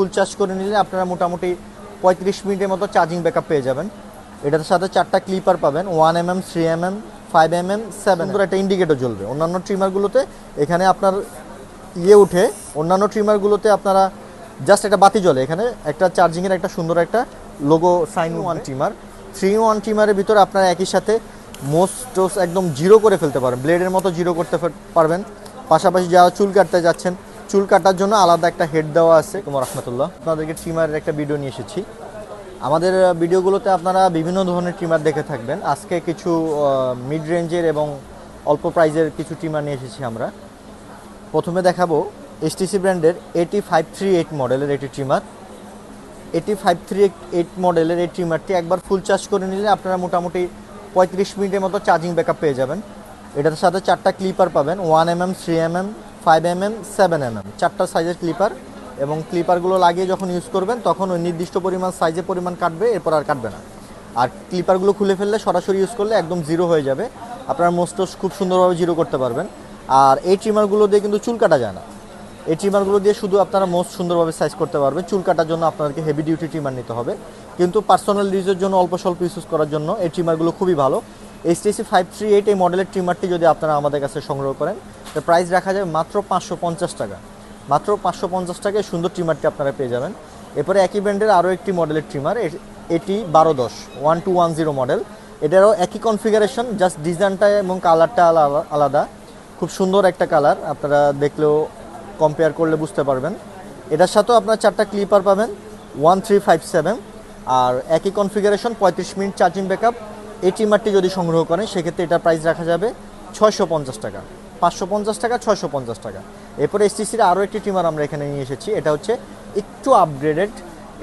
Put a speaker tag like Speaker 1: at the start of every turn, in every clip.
Speaker 1: Full charge করে নিলে আপনারা মোটামুটি পঁয়ত্রিশ মিনিটের মতো চার্জিং ব্যাকআপ পেয়ে যাবেন। এটার সাথে চারটা ক্লিপার পাবেন one M M three M M five M M seven একটা ইন্ডিকেটর জ্বলবে। অন্যান্য ট্রিমারগুলোতে এখানে আপনার ইয়ে উঠে অন্যান্য ট্রিমারগুলোতে আপনারা জাস্ট একটা বাতি জ্বলে। এখানে একটা চার্জিংয়ের একটা সুন্দর একটা logo sign one trimmer three one ট্রিমারের ভিতরে আপনারা একই সাথে মোস্টোস একদম জিরো করে ফেলতে পারেন। ব্লেডের মতো জিরো করতে পারবেন। পাশাপাশি যারা চুল কাটতে যাচ্ছেন চুল কাটার জন্য আলাদা একটা হেড দেওয়া আছে। কুমার রহমতুল্লাহ। আপনাদেরকে ট্রিমারের একটা ভিডিও নিয়ে এসেছি। আমাদের ভিডিওগুলোতে আপনারা বিভিন্ন ধরনের ট্রিমার দেখে থাকবেন। আজকে কিছু মিড রেঞ্জের এবং অল্প প্রাইজের কিছু ট্রিমার নিয়ে এসেছি আমরা। প্রথমে দেখাবো এসটিসি ব্র্যান্ডের এটি ফাইভ থ্রি এইট মডেলের এটি ট্রিমার এটি ফাইভ থ্রি এইট মডেলের এই ট্রিমারটি একবার ফুল চার্জ করে নিলে আপনারা মোটামুটি পঁয়ত্রিশ মিনিটের মতো চার্জিং ব্যাকআপ পেয়ে যাবেন। এটার সাথে চারটা ক্লিপার পাবেন। One M M three M M five M M seven M M চারটা সাইজের ক্লিপার এবং ক্লিপারগুলো লাগিয়ে যখন ইউজ করবেন, তখন ওই নির্দিষ্ট পরিমাণ সাইজে পরিমাণ কাটবে, এরপর আর কাটবে না। আর ক্লিপারগুলো খুলে ফেললে সরাসরি ইউজ করলে একদম জিরো হয়ে যাবে। আপনার মোস্টোস খুব সুন্দরভাবে জিরো করতে পারবেন। আর এই ট্রিমারগুলো দিয়ে কিন্তু চুল কাটা যায় না। এই ট্রিমারগুলো দিয়ে শুধু আপনারা মোস্ট সুন্দরভাবে সাইজ করতে পারবেন। চুল কাটার জন্য আপনাদেরকে হেভি ডিউটি ট্রিমার নিতে হবে। কিন্তু পার্সোনাল ইউজের জন্য অল্প স্বল্প ইউজ করার জন্য এই ট্রিমারগুলো খুবই ভালো। এইচটিসি ফাইভ থ্রি এইট এই মডেলের ট্রিমারটি যদি আপনারা আমাদের কাছে সংগ্রহ করেন তো প্রাইস রাখা যাবে মাত্র পাঁচশো পঞ্চাশ টাকা। মাত্র পাঁচশো পঞ্চাশ টাকায় সুন্দর ট্রিমারটি আপনারা পেয়ে যাবেন। এরপরে একই ব্র্যান্ডের আরও একটি মডেলের ট্রিমার এটি বারো দশ one two one zero model এটারও একই কনফিগারেশন জাস্ট ডিজাইনটা এবং কালারটা আলাদা। খুব সুন্দর একটা কালার আপনারা দেখলেও কম্পেয়ার করলে বুঝতে পারবেন। এটার সাথেও আপনার চারটা ক্লিপার পাবেন ওয়ান থ্রি ফাইভ সেভেন আর একই কনফিগারেশন পঁয়ত্রিশ মিনিট চার্জিং ব্যাকআপ এই ট্রিমারটি যদি সংগ্রহ করেন, সেক্ষেত্রে এটা প্রাইস রাখা যাবে ছয়শো পঞ্চাশ টাকা। পাঁচশো পঞ্চাশ টাকা, ছয়শো পঞ্চাশ টাকা। এরপরে এসটিসির আরও একটি ট্রিমার আমরা এখানে নিয়ে এসেছি, এটা হচ্ছে একটু আপগ্রেডেড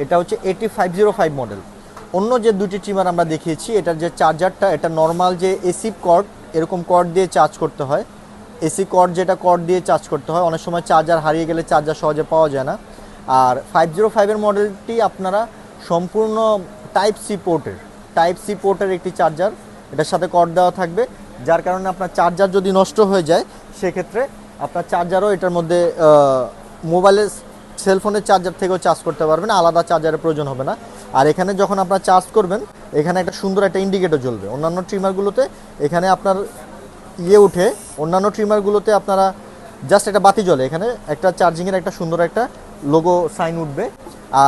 Speaker 1: এটা হচ্ছে eighty five zero five model অন্য যে দুটি ট্রিমার আমরা দেখিয়েছি, এটার যে চার্জারটা এটা নর্মাল যে এসি কর্ড এরকম কর্ড দিয়ে চার্জ করতে হয়। এসি কর্ড যেটা কর্ড দিয়ে চার্জ করতে হয়, অনেক সময় চার্জার হারিয়ে গেলে চার্জার সহজে পাওয়া যায় না। আর ফাইভ জিরো ফাইভের মডেলটি আপনারা সম্পূর্ণ টাইপ সি পোর্টের টাইপ সি পোর্টের একটি চার্জার এটার সাথে কর্ড দেওয়া থাকবে। যার কারণে আপনার চার্জার যদি নষ্ট হয়ে যায়, সেক্ষেত্রে আপনার চার্জারও এটার মধ্যে মোবাইলের সেলফোনের চার্জার থেকেও চার্জ করতে পারবেন, আলাদা চার্জারের প্রয়োজন হবে না। আর এখানে যখন আপনার চার্জ করবেন, এখানে একটা সুন্দর একটা ইন্ডিকেটর জ্বলবে। অন্যান্য ট্রিমারগুলোতে এখানে আপনার ইয়ে উঠে, অন্যান্য ট্রিমারগুলোতে আপনারা জাস্ট একটা বাতি জ্বলে। এখানে একটা চার্জিংয়ের একটা সুন্দর একটা লোগো সাইন উঠবে।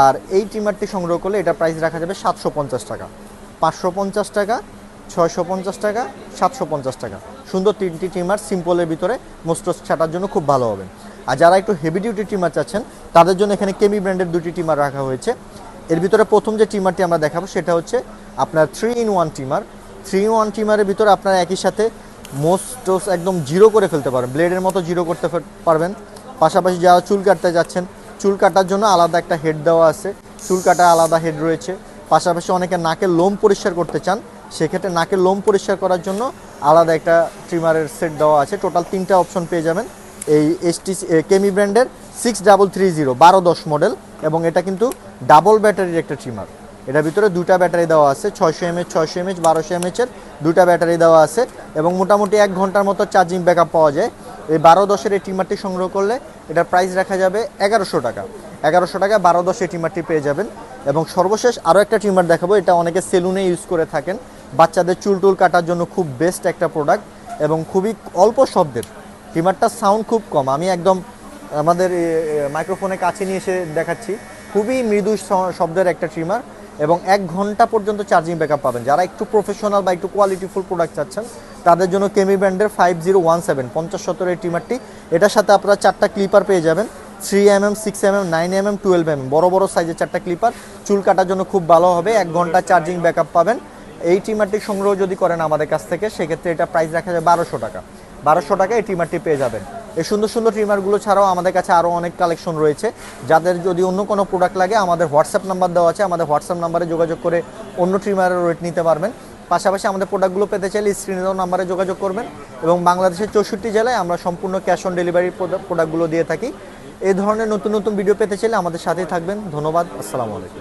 Speaker 1: আর এই ট্রিমারটি সংগ্রহ করলে এটা প্রাইস রাখা যাবে সাতশো পঞ্চাশ টাকা। পাঁচশো পঞ্চাশ টাকা ছয়শো পঞ্চাশ টাকা, সাতশো পঞ্চাশ টাকা। সুন্দর তিনটি ট্রিমার সিম্পলের ভিতরে মোস্টোস ছাটার জন্য খুব ভালো হবে। আর যারা একটু হেভি ডিউটি ট্রিমার চাচ্ছেন, তাদের জন্য এখানে কেমি ব্র্যান্ডের দুটি ট্রিমার রাখা হয়েছে। এর ভিতরে প্রথম যে ট্রিমারটি আমরা দেখাবো, সেটা হচ্ছে আপনার three in one trimmer three in one ট্রিমারের ভিতরে আপনারা একই সাথে মোস্টোস একদম জিরো করে ফেলতে পারেন ব্লেডের মতো জিরো করতে পারবেন। পাশাপাশি যারা চুল কাটতে যাচ্ছেন, চুল কাটার জন্য আলাদা একটা হেড দেওয়া আছে। চুল কাটার আলাদা হেড রয়েছে। পাশাপাশি অনেকে নাকের লোম পরিষ্কার করতে চান। সেক্ষেত্রে নাকের লোম পরিষ্কার করার জন্য আলাদা একটা ট্রিমারের সেট দেওয়া আছে। টোটাল তিনটা অপশন পেয়ে যাবেন। এই এসটি কেমি ব্র্যান্ডের সিক্স ডাবল থ্রি জিরো বারো দশ মডেল এবং এটা কিন্তু ডাবল ব্যাটারির একটা ট্রিমার এটার ভিতরে দুটা ব্যাটারি দেওয়া আছে, ছয়শো এমএচ ছয়শো এমএচ বারোশো এমএচের দুটা ব্যাটারি দেওয়া আছে এবং মোটামুটি এক ঘণ্টার মতো চার্জিং ব্যাকআপ পাওয়া যায়। এই বারো দশের এই ট্রিমারটি সংগ্রহ করলে এটার প্রাইস রাখা যাবে এগারোশো টাকা। এগারোশো টাকা বারো দশ এই ট্রিমারটি পেয়ে যাবেন এবং সর্বশেষ আরও একটা ট্রিমার দেখাবো। এটা অনেকে সেলুনে ইউজ করে থাকেন। বাচ্চাদের চুল টুল কাটার জন্য খুব বেস্ট একটা প্রোডাক্ট এবং খুবই অল্প শব্দের। ট্রিমারটার সাউন্ড খুব কম। আমি একদম আমাদের মাইক্রোফোনে কাছে নিয়ে এসে দেখাচ্ছি। খুবই মৃদু শব্দের একটা ট্রিমার এবং এক ঘণ্টা পর্যন্ত চার্জিং ব্যাকআপ পাবেন। যারা একটু প্রফেশনাল বা একটু কোয়ালিটিফুল প্রোডাক্ট চাচ্ছেন, তাদের জন্য কেমি ব্র্যান্ডের ফাইভ জিরো ওয়ান সেভেন পঞ্চাশ সত্তরের ট্রিমারটি এটার সাথে আপনারা চারটা ক্লিপার পেয়ে যাবেন। Three M M six M M nine M M twelve M M বড় বড় সাইজের চারটা ক্লিপার চুল কাটার জন্য খুব ভালো হবে। এক ঘণ্টা চার্জিং ব্যাকআপ পাবেন। এই ট্রিমারটি সংগ্রহ যদি করেন আমাদের কাছ থেকে, সেক্ষেত্রে এটা প্রাইস রাখা যায় বারোশো টাকা। বারোশো টাকা এই ট্রিমারটি পেয়ে যাবেন। এই সুন্দর সুন্দর ট্রিমারগুলো ছাড়াও আমাদের কাছে আরও অনেক কালেকশন রয়েছে। যাদের যদি অন্য কোনো প্রোডাক্ট লাগে, আমাদের হোয়াটসঅ্যাপ নাম্বার দেওয়া আছে, আমাদের হোয়াটসঅ্যাপ নাম্বারে যোগাযোগ করে অন্য ট্রিমারের রেট নিতে পারবেন। পাশাপাশি আমাদের প্রোডাক্টগুলো পেতে চাইলে স্ক্রিনে দেওয়া নাম্বারে যোগাযোগ করবেন এবং বাংলাদেশের চৌষট্টি জেলায় আমরা সম্পূর্ণ ক্যাশ অন ডেলিভারি প্রোডাক্টগুলো দিয়ে থাকি। এই ধরনের নতুন নতুন ভিডিও পেতে চাইলে আমাদের সাথেই থাকবেন। ধন্যবাদ। আসসালামু আলাইকুম।